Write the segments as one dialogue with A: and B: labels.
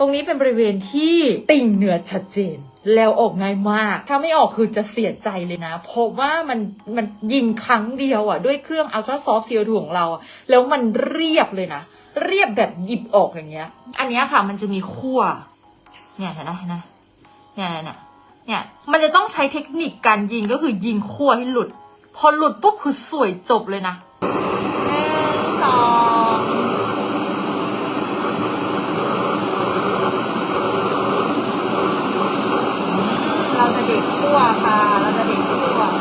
A: ตรงนี้เป็นบริเวณที่ติ่งเนื้อชัดเจน แล้วออกง่ายมาก ถ้าไม่ออกคือจะเสียใจเลยนะ เพราะว่ามันมันยิงครั้งเดียวอะ ด้วยเครื่อง Ultra Soft CO2 ของเราแล้วมันเรียบเลยนะ เรียบแบบหยิบออกอย่างเงี้ย อันนี้ค่ะมันจะมีขั้วเนี่ยเห็นไหมเห็นไหมเนี่ยเนี่ยเนี่ยเนี่ยมันจะต้องใช้เทคนิคการยิงก็คือยิงขั้วให้หลุด พอหลุดปุ๊บคือสวยจบเลยนะหนึ่งสองเราจะเด็ดขั้วค่ะ เราจะเด็ดขั้ว
B: ใหญ่มาก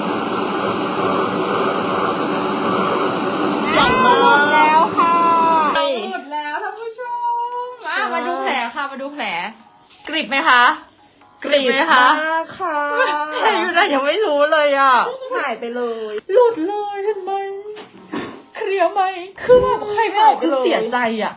A: หมดแล้วค่ะ
B: ใช่
A: หมดแล้วท่านผู้ชมอะ
B: ใช่
A: มาดูแผลค่ะ มาดูแผล กริบไหมคะ
B: กรีด
A: ไหมคะ
B: มากค่ะ
A: แผลอยู่ไหนยังไม่รู้เลยอะ
B: หายไปเลย
A: หลุดเลยเห็นไหมเคลียร์ไหม คือแบบใครไม่ออกคือเสียใจอะ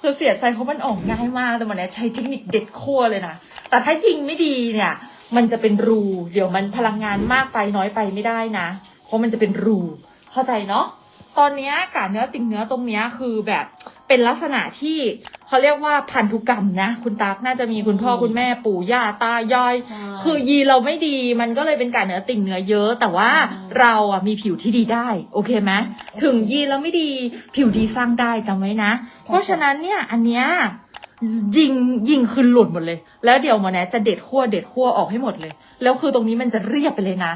A: คือเสียใจเพราะมันออกง่ายมากแต่วันนี้ใช้เทคนิคเด็ดขั้วเลยนะ แต่ถ้ายิงไม่ดีเนี่ย มันจะเป็นรู เดี๋ยวมันพลังงานมากไปน้อยไปไม่ได้นะ เพราะมันจะเป็นรู เข้าใจเนาะ ตอนเนี้ยกาเนื้อติ่งเนื้อตรงเนี้ยคือแบบเป็นลักษณะที่เขาเรียกว่าพันธุกรรมนะ คุณตักน่าจะมีคุณพ่อคุณแม่ปู่ย่าตายาย
B: ใช่
A: คือยีนเราไม่ดีมันก็เลยเป็นการเนื้อติ่งเนื้อเยอะ แต่ว่าเราอะมีผิวที่ดีได้ โอเคไหมถึงยีนเราไม่ดีผิวดีสร้างได้จำไว้นะ เพราะฉะนั้นเนี่ยอันเนี้ย ยิงยิงคือหลุดหมดเลย แล้วเดี๋ยวหมอแนะจะเด็ดขั้วเด็ดขั้วออกให้หมดเลย แล้วคือตรงนี้มันจะเรียบไปเลยนะ